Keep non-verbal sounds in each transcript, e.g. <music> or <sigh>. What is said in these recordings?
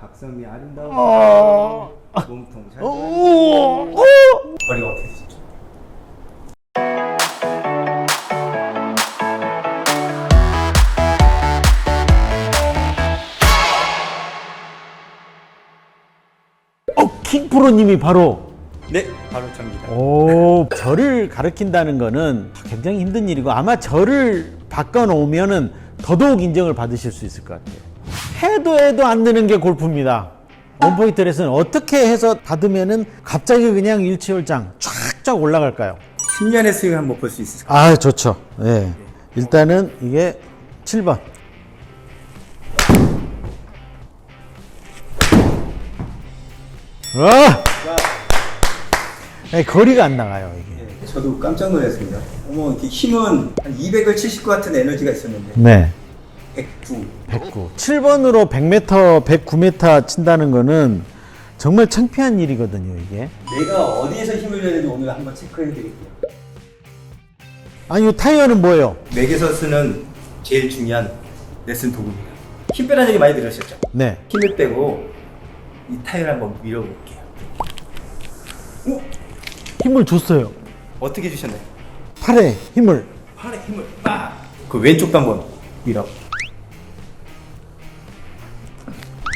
각성미 아름다운 어. 몸통 잘 오. 허리가 어떻게 되시죠? 어, 킹프로님이 바로 네, 바로 접니다. 오 저를 가르친다는 거는 굉장히 힘든 일이고 아마 저를 바꿔 놓으면은 더더욱 인정을 받으실 수 있을 것 같아요. 해도 해도 안 되는 게 골프입니다. 원포인트 레슨 어떻게 해서 받으면은 갑자기 그냥 일치월장 쫙쫙 올라갈까요? 10년의 스윙 한번 볼 수 있을까요? 아 좋죠. 예. 일단은 이게 7번. 와! 예, 거리가 안 나가요 이게. 네, 저도 깜짝 놀랐습니다. 어머, 이렇게 힘은 한 200을 치실 것 같은 에너지가 있었는데 네. 109. 109. 7번으로 100m, 109m 친다는 거는 정말 창피한 일이거든요, 이게. 내가 어디에서 힘을 되는지 오늘 한번 체크해 드릴게요. 아니, 이 타이어는 뭐예요? 맥에서 쓰는 제일 중요한 레슨 도구입니다. 힘 빼라는 얘기 많이 들으셨죠? 네. 힘을 빼고 이 타이어를 한번 밀어볼게요. 오! 힘을 줬어요. 어떻게 주셨나요? 팔에 힘을. 팔에 힘을 빡! 그 왼쪽도 한번 밀어.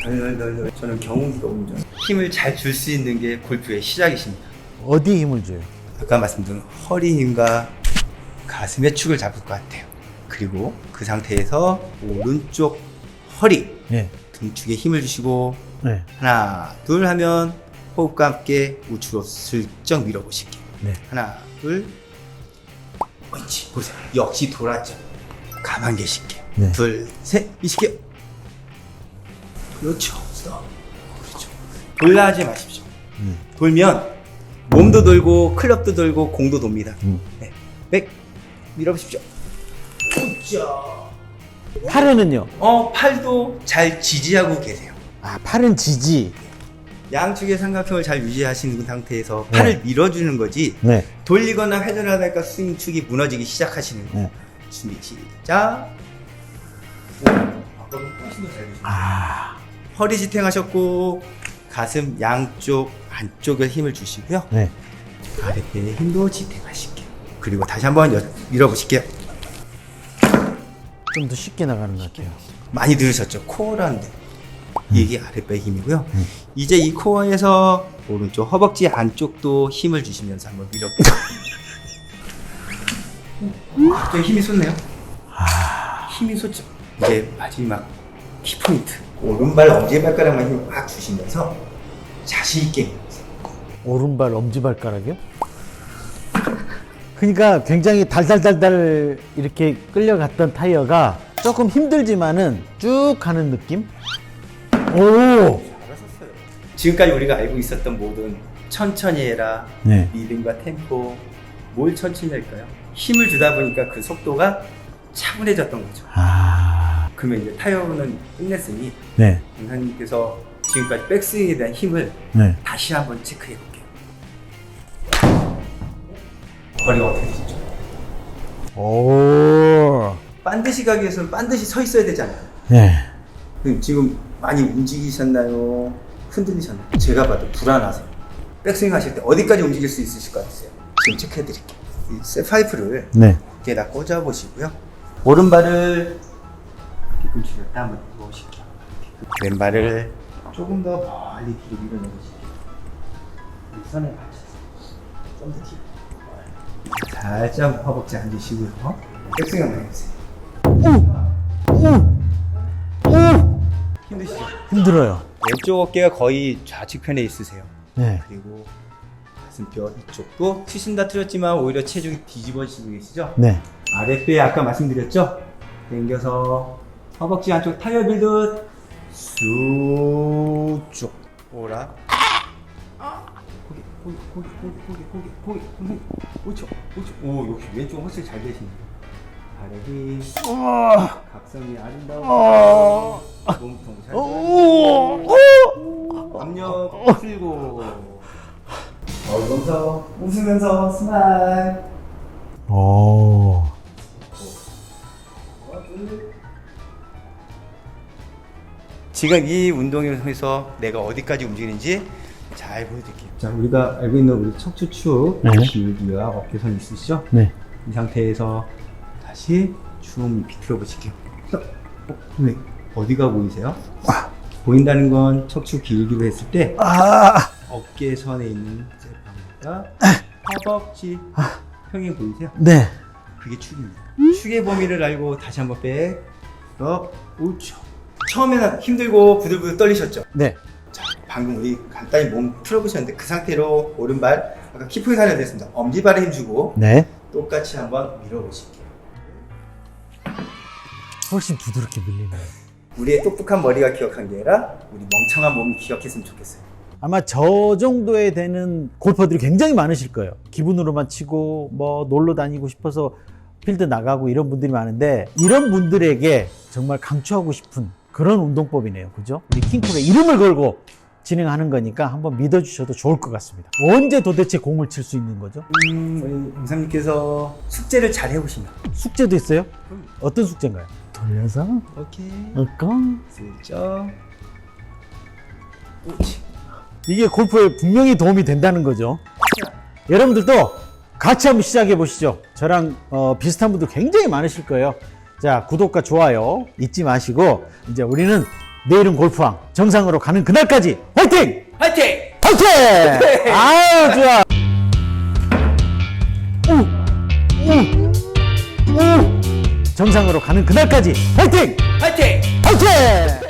덜덜덜덜. 저는 경운기가 운전. 힘을 잘 줄 수 있는 게 골프의 시작이십니다. 어디 힘을 줘요? 아까 말씀드린 허리 힘과 가슴의 축을 잡을 것 같아요. 그리고 그 상태에서 오른쪽 허리 네. 등축에 힘을 주시고 네. 하나 둘 하면 호흡과 함께 우측으로 슬쩍 밀어보실게요. 네. 하나 둘 옳지 보세요. 역시 돌았죠. 가만 계실게요. 네. 둘셋 미실게요. 그렇죠. 스톱. 그렇죠. 돌라 하지 마십시오. 음. 돌면 몸도 돌고 클럽도 돌고 공도 돕니다. 음. 네. 백 밀어보십시오. 그렇죠. 팔에는요? 어 팔도 잘 지지하고 계세요. 아, 팔은 지지. 양측의 삼각형을 잘 유지하시는 상태에서 네. 팔을 밀어주는 거지 네. 돌리거나 회전하다가 스윙축이 무너지기 시작하시는 거예요. 네. 준비 시작. 오, 아까보다 훨씬 더잘 되시네. 아, 허리 지탱하셨고 가슴 양쪽 안쪽에 힘을 주시고요. 네. 아랫배에 힘도 지탱하실게요. 그리고 다시 한번 여- 밀어보실게요. 좀 더 쉽게 나가는 것 같아요. 많이 들으셨죠? 코어라는 데. 이게 아랫배 힘이고요. 이제 이 코어에서 오른쪽 허벅지 안쪽도 힘을 주시면서 한번 밀어볼게요. 갑자기 <laughs> 힘이 솟네요. 힘이 솟죠. 이제 마지막 키포인트. 오른발 엄지발가락만 힘을 막 주시면서 자신있게. 오른발 엄지발가락이요? 그러니까 굉장히 달달달달 이렇게 끌려갔던 타이어가 조금 힘들지만은 쭉 가는 느낌? 오! 지금까지 우리가 알고 있었던 모든 천천히 해라, 네. 리듬과 템포, 뭘 천천히 할까요? 힘을 주다 보니까 그 속도가 차분해졌던 거죠. 아, 그러면 이제 타이어는 끝냈으니 네, 강사님께서 지금까지 백스윙에 대한 힘을 네. 다시 한번 체크해 볼게요. 거리가 어떻게 되시죠? 오, 반드시 가기 위해서는 반드시 서 있어야 되잖아요. 네. 지금 많이 움직이셨나요? 흔들리셨나요? 제가 봐도 불안하세요. 백스윙 하실 때 어디까지 움직일 수 있으실 것 같으세요? 지금 체크해 드릴게요. 이 쇠파이프를 네. 어깨에다 꽂아 보시고요. 오른발을 뒤꿈치를 한번 놓으실게요. 왼발을 조금 더 멀리 뒤로 밀어내보실게요. 이 선에 받쳐서 좀더 뒤로. 살짝 허벅지 앉으시고요. 백스윙 한번 해보세요. 힘드시죠? 힘들어요. 왼쪽 어깨가 거의 좌측편에 있으세요. 네. 그리고 가슴뼈 이쪽도 투신 다 틀었지만 오히려 체중이 뒤집어지고 계시죠? 네. 아랫배 아까 말씀드렸죠? 당겨서 허벅지 안쪽 타이어 빌듯 쑥쭉 오라 고개 고개 고개 고개 고개 고개 고개 오죠 오죠 오 역시 왼쪽 확실히 잘 되시네요 아래 힘 각성이 아름다운 몸통 잘 오, 압력 풀고 얼면서 웃으면서 스마일 오. 지금 이 운동을 통해서 내가 어디까지 움직이는지 잘 보여드릴게요. 자, 우리가 알고 있는 우리 척추축 네. 기울기와 어깨선 있으시죠? 네. 이 상태에서 다시 쭉 비틀어 보실게요. 어, 네. 어디가 보이세요? 보인다는 건 척추 길기로 했을 때 아, 어깨선에 있는 쇠방과 허벅지 평행 보이세요? 네. 그게 축입니다. 축의 범위를 알고 다시 한번 백, 업, 우측. 처음에는 힘들고 부들부들 떨리셨죠? 네. 자, 방금 우리 간단히 몸 풀어보셨는데 그 상태로 오른발 아까 키프에 살려냈습니다. 엄지발에 힘주고 네. 똑같이 한번 밀어보실게요. 훨씬 부드럽게 밀리네요. 우리의 똑똑한 머리가 기억한 게 아니라 우리 멍청한 몸이 기억했으면 좋겠어요. 아마 저 정도에 되는 골퍼들이 굉장히 많으실 거예요. 기분으로만 치고 뭐 놀러 다니고 싶어서 필드 나가고 이런 분들이 많은데 이런 분들에게 정말 강추하고 싶은 그런 운동법이네요. 그죠? 우리 킹쿨의 이름을 걸고 진행하는 거니까 한번 믿어주셔도 좋을 것 같습니다. 언제 도대체 공을 칠 수 있는 거죠? 음, 우리 임사님께서 숙제를 잘 해오시나? 숙제도 있어요? 어떤 숙제인가요? 돌려서 오케이. 아까 슬쩍. 우측. 이게 골프에 분명히 도움이 된다는 거죠. 여러분들도 같이 한번 시작해 보시죠. 저랑 어, 비슷한 분들 굉장히 많으실 거예요. 자, 구독과 좋아요 잊지 마시고 이제 우리는 내일은 골프왕 정상으로 가는 그날까지 화이팅! 화이팅! 화이팅! 아유 좋아. 우, 정상으로 가는 그날까지 화이팅! 화이팅! 화이팅!